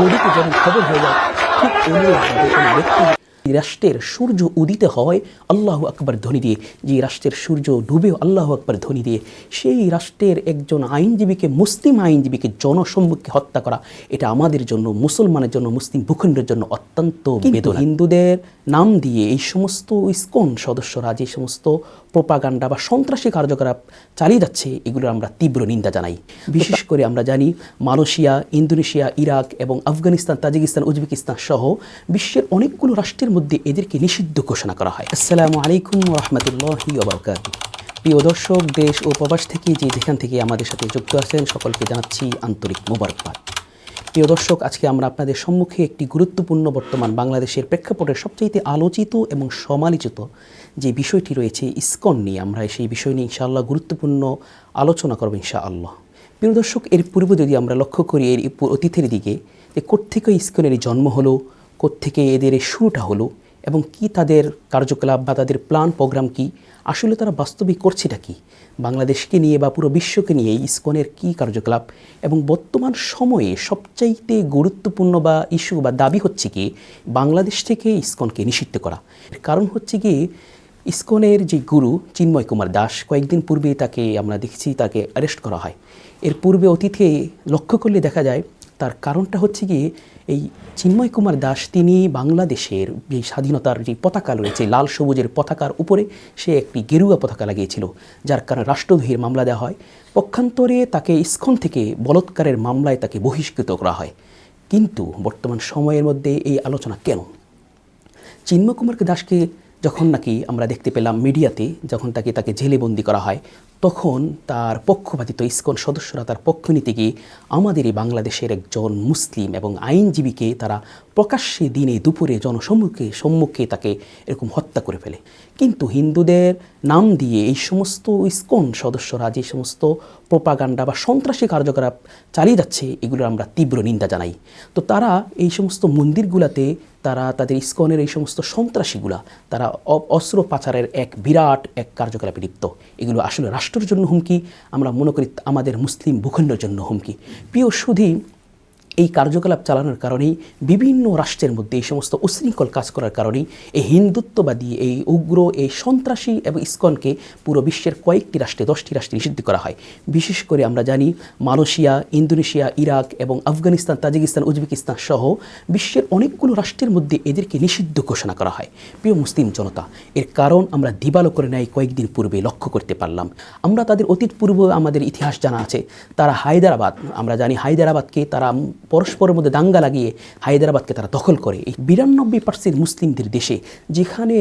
요리도 저는 밥을 별로 푹 올리려고 하는데 저는 맥주 যে রাষ্ট্রের সূর্য উদিতে হয় আল্লাহ আকবর ধ্বনি দিয়ে। যে রাষ্ট্রের সূর্য ডুবেও আল্লাহ আকবর ধ্বনি দিয়ে। সেই রাষ্ট্রের একজন আইনজীবীকে মুসলিম আইনজীবীকে জনসম্মুখে হত্যা করা এটা আমাদের জন্য মুসলমানের জন্য মুসলিম ভূখণ্ডের জন্য অত্যন্ত বেদনা। হিন্দুদের নাম দিয়ে এই সমস্ত ইসকন সদস্যরা যে সমস্ত প্রোপাগান্ডা বা সন্ত্রাসী কার্যকলাপ চালিয়ে যাচ্ছে এগুলো আমরা তীব্র নিন্দা জানাই। বিশেষ করে আমরা জানি মালয়েশিয়া ইন্দোনেশিয়া ইরাক এবং আফগানিস্তান তাজিকিস্তান উজবেকিস্তান সহ বিশ্বের অনেকগুলো রাষ্ট্রের মধ্যে এদেরকে নিষিদ্ধ ঘোষণা করা হয়। আসসালামু আলাইকুম রহমতুল্লাহি ওবরকাত প্রিয় দর্শক, দেশ ও প্রবাস থেকে যে যেখান থেকে আমাদের সাথে যুক্ত আছেন, সকলকে জানাচ্ছি আন্তরিক মোবারকবাদ। প্রিয় দর্শক, আজকে আমরা আপনাদের সম্মুখে একটি গুরুত্বপূর্ণ বর্তমান বাংলাদেশের প্রেক্ষাপটের সবচাইতে আলোচিত এবং সমালোচিত যে বিষয়টি রয়েছে ইসকন নিয়ে আমরা সেই বিষয় নিয়ে ইনশাআল্লাহ গুরুত্বপূর্ণ আলোচনা করব ইনশাআল্লাহ। প্রিয় দর্শক, এর পূর্বে যদি আমরা লক্ষ্য করি, এর অতীতের দিকে যে কোত্থেকে ইসকনের জন্ম হলো কোত্থেকে এদের এই শুরুটা হলো এবং কি তাদের কার্যকলাপ বা তাদের প্ল্যান প্রোগ্রাম কি? আসলে তারা বাস্তবিক করছেটা কি? বাংলাদেশকে নিয়ে বা পুরো বিশ্বকে নিয়ে ইসকনের কী কার্যকলাপ এবং বর্তমান সময়ে সবচাইতে গুরুত্বপূর্ণ বা ইস্যু বা দাবি হচ্ছে কি বাংলাদেশ থেকে ইসকনকে নিষিদ্ধ করা? এর কারণ হচ্ছে কি ইসকনের যে গুরু চিন্ময় কুমার দাস কয়েকদিন পূর্বে তাকে আমরা দেখছি, তাকে অ্যারেস্ট করা হয়। এর পূর্বে অতীতে লক্ষ্য করলে দেখা যায় তার কারণটা হচ্ছে কি এই চিন্ময় কুমার দাস তিনি বাংলাদেশের যে স্বাধীনতার যে পতাকা রয়েছে, লাল সবুজের পতাকার উপরে সে একটি গেরুয়া পতাকা লাগিয়েছিল, যার কারণে রাষ্ট্রদ্রোহীর মামলা দেওয়া হয়। পক্ষান্তরে তাকে ইস্কন থেকে বলৎকারের মামলায় তাকে বহিষ্কৃত করা হয়। কিন্তু বর্তমান সময়ের মধ্যে এই আলোচনা কেন? চিন্ময় কুমারকে দাসকে যখন নাকি আমরা দেখতে পেলাম মিডিয়াতে যখন তাকে তাকে জেলে বন্দি করা হয়, তখন তার পক্ষপাতিত ইসকন সদস্যরা তার পক্ষ নিতে গিয়ে আমাদের এই বাংলাদেশের একজন মুসলিম এবং আইনজীবীকে তারা প্রকাশ্যে দিনে দুপুরে জনসম্মুখে, সম্মুখে তাকে এরকম হত্যা করে ফেলে। কিন্তু হিন্দুদের নাম দিয়ে এই সমস্ত ইসকন সদস্যরা, যে সমস্ত প্রোপাগান্ডা বা সন্ত্রাসী কার্যকলাপ চালিয়ে যাচ্ছে, এগুলোর আমরা তীব্র নিন্দা জানাই। তো তারা এই সমস্ত মন্দিরগুলোতে, তারা তাদের ইস্কনের এই সমস্ত সন্ত্রাসীগুলা, তারা অস্ত্র পাচারের এক বিরাট এক কার্যকলাপে লিপ্ত। এগুলো আসলে রাষ্ট্রের জন্য হুমকি, আমরা মনে করি আমাদের মুসলিম ভূখণ্ডের জন্য হুমকি। প্রিয় সুধী এই কার্যকলাপ চালানোর কারণেই বিভিন্ন রাষ্ট্রের মধ্যে এই সমস্ত উশৃঙ্খল কাজ করার কারণেই এই হিন্দুত্ববাদী, এই উগ্র, এই সন্ত্রাসী এবং ইসকনকে পুরো বিশ্বের কয়েকটি রাষ্ট্রে, দশটি রাষ্ট্রে নিষিদ্ধ করা হয়। বিশেষ করে আমরা জানি মালয়েশিয়া, ইন্দোনেশিয়া, ইরাক এবং আফগানিস্তান, তাজিকিস্তান, উজবেকিস্তান সহ বিশ্বের অনেকগুলো রাষ্ট্রের মধ্যে এদেরকে নিষিদ্ধ ঘোষণা করা হয়। প্রিয় মুসলিম জনতা, এর কারণ আমরা দিবালো করে নেয় কয়েকদিন পূর্বে লক্ষ্য করতে পারলাম। আমরা তাদের অতীত পূর্ব আমাদের ইতিহাস জানা আছে। তারা হায়দ্রাবাদ, আমরা জানি হায়দ্রাবাদকে তারা পরস্পরের মধ্যে দাঙ্গা লাগিয়ে হায়দ্রাবাদকে তারা দখল করে। এই বিরানব্বই পার্সেন্ট মুসলিমদের দেশে যেখানে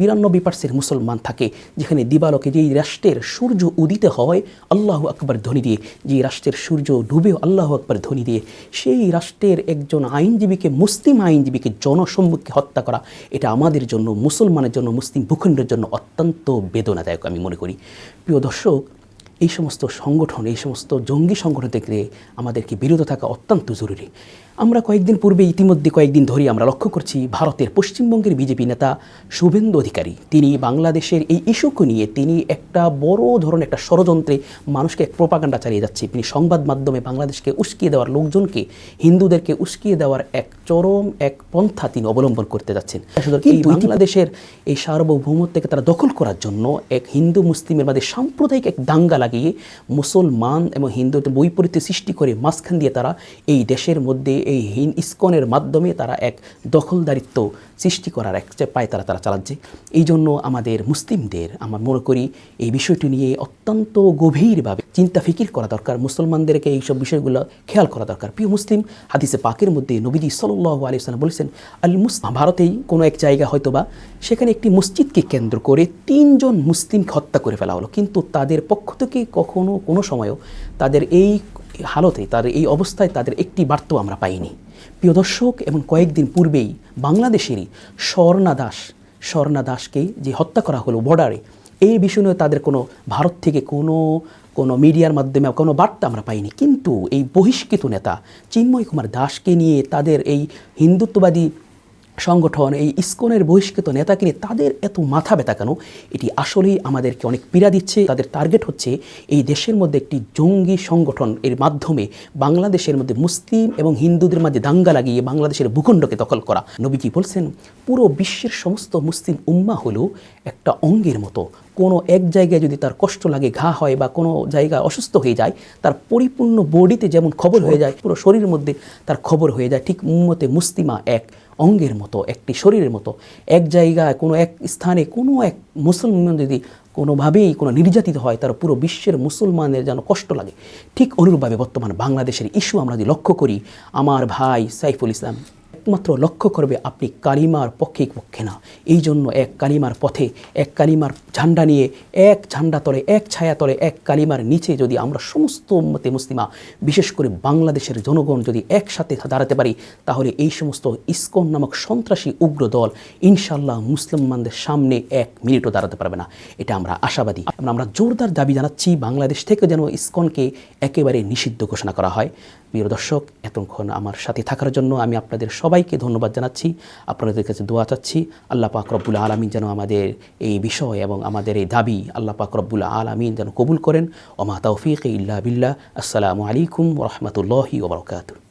বিরানব্বই পার্সেন্ট মুসলমান থাকে, যেখানে দিবালোকে যেই রাষ্ট্রের সূর্য উদিত হয়, আল্লাহ আকবর ধ্বনি দিয়ে যে রাষ্ট্রের সূর্য ডুবেও আল্লাহ আকবর ধ্বনি দিয়ে, সেই রাষ্ট্রের একজন আইনজীবীকে, মুসলিম আইনজীবীকে জনসম্মুখে হত্যা করা, এটা আমাদের জন্য, মুসলমানের জন্য, মুসলিম ভূখণ্ডের জন্য অত্যন্ত বেদনাদায়ক আমি মনে করি। প্রিয় দর্শক এই সমস্ত সংগঠন এই সমস্ত জঙ্গি সংগঠন থেকে আমাদেরকে বিরত থাকা অত্যন্ত জরুরি। আমরা কয়েকদিন পূর্বে ইতিমধ্যে কয়েকদিন ধরে আমরা লক্ষ্য করছি ভারতের পশ্চিমবঙ্গের বিজেপি নেতা শুভেন্দু অধিকারী। তিনি বাংলাদেশের এই ইস্যুকে নিয়ে তিনি একটা বড় ধরনের একটা ষড়যন্ত্রে মানুষকে এক প্রপাগান্ডা চালিয়ে যাচ্ছে। তিনি সংবাদ মাধ্যমে বাংলাদেশকে উস্কিয়ে দেওয়ার লোকজনকে হিন্দুদেরকে উস্কিয়ে দেওয়ার এক চরম এক পন্থা তিনি অবলম্বন করতে যাচ্ছেন। বাংলাদেশের এই সার্বভৌমত্বকে তারা দখল করার জন্য এক হিন্দু মুসলিমের মধ্যে সাম্প্রদায়িক এক দাঙ্গা লাগিয়ে মুসলমান এবং হিন্দুদের বৈপরীত্য সৃষ্টি করে মাঝখান দিয়ে তারা এই দেশের মধ্যে, এই হিন ইস্কনের মাধ্যমে তারা এক দখলদারিত্ব সৃষ্টি করার এক পায় তারা তারা চালাচ্ছে। এই জন্য আমাদের মুসলিমদের আমার মনে করি এই বিষয়টি নিয়ে অত্যন্ত গভীরভাবে চিন্তা ফিকির করা দরকার। মুসলমানদেরকে এইসব বিষয়গুলো খেয়াল করা দরকার। প্রিয় মুসলিম, হাদিসে পাকের মধ্যে নবীজি সাল্লাহ আলি সাল্লাম বলেছেন আল মুসলিম ভারতেই কোনো এক জায়গা হয়তো বা সেখানে একটি মসজিদকে কেন্দ্র করে তিনজন মুসলিমকে হত্যা করে ফেলা হলো, কিন্তু তাদের পক্ষ থেকে কখনো কোনো সময়ও তাদের এই হালতে তাদের এই অবস্থায় তাদের একটি বার্তাও আমরা পাইনি। প্রিয় দর্শক এবং কয়েকদিন পূর্বেই বাংলাদেশেরই স্বর্ণা দাস, স্বর্ণা দাসকে যে হত্যা করা হলো বর্ডারে এই বিষয় নিয়ে তাদের কোনো, ভারত থেকে কোনো কোনো মিডিয়ার মাধ্যমে কোনো বার্তা আমরা পাইনি। কিন্তু এই বহিষ্কৃত নেতা চিন্ময় কুমার দাসকে নিয়ে তাদের এই হিন্দুত্ববাদী সংগঠন, এই ইস্কনের বহিষ্কৃত নেতাকে নিয়ে তাদের এত মাথা ব্যথা কেন? এটি আসলেই আমাদেরকে অনেক পীড়া দিচ্ছে। তাদের টার্গেট হচ্ছে এই দেশের মধ্যে একটি জঙ্গি সংগঠন। এর মাধ্যমে বাংলাদেশের মধ্যে মুসলিম এবং হিন্দুদের মাঝে দাঙ্গা লাগিয়ে বাংলাদেশের ভূখণ্ডকে দখল করা। নবীজি বলছেন? পুরো বিশ্বের সমস্ত মুসলিম উম্মা হলো একটা অঙ্গের মতো। কোনো এক জায়গায় যদি তার কষ্ট লাগে, ঘা হয় বা কোনো জায়গায় অসুস্থ হয়ে যায়, তার পরিপূর্ণ বডিতে যেমন খবর হয়ে যায়, পুরো শরীরের মধ্যে তার খবর হয়ে যায়, ঠিক উম্মতে মুসলিমা এক। অঙ্গের মতো, একটি শরীরের মতো, এক জায়গায় কোনো এক স্থানে কোনো এক মুসলমান যদি কোনোভাবেই কোনো নির্যাতিত হয়, তার পুরো বিশ্বের মুসলমানের যেন কষ্ট লাগে। ঠিক অনুরূপভাবে বর্তমান বাংলাদেশের ইস্যু আমরা যদি লক্ষ্য করি, আমার ভাই সাইফুল ইসলাম একমাত্র লক্ষ্য করবে আপনি কালিমার পক্ষে পক্ষে না। এই জন্য এক কালিমার পথে, এক কালিমার ঝান্ডা নিয়ে, এক ঝান্ডা তলে, এক ছায়া তলে, এক কালিমার নিচে যদি আমরা সমস্ত উম্মতে মুসলিমা, বিশেষ করে বাংলাদেশের জনগণ যদি একসাথে দাঁড়াতে পারি, তাহলে এই সমস্ত ইসকন নামক সন্ত্রাসী উগ্র দল ইনশাল্লাহ মুসলমানদের সামনে এক মিনিটও দাঁড়াতে পারবে না। এটা আমরা আশাবাদী। আমরা জোরদার দাবি জানাচ্ছি বাংলাদেশ থেকে যেন ইসকনকে একেবারে নিষিদ্ধ ঘোষণা করা হয়। প্রিয় দর্শক, এতক্ষণ আমার সাথে থাকার জন্য আমি আপনাদের সবাইকে ধন্যবাদ জানাচ্ছি। আপনাদের কাছে দোয়া চাচ্ছি, আল্লাহ পাক রব্বুল আলমিন যেন আমাদের এই বিষয় এবং আমাদের এই দাবি আল্লাহ পাক রব্বুল আলমিন যেন কবুল করেন। ওমা তৌফিক ইল্লা বিল্লাহ। আসসালামু আলাইকুম রহমতুল্লাহি ওবরকাতুহ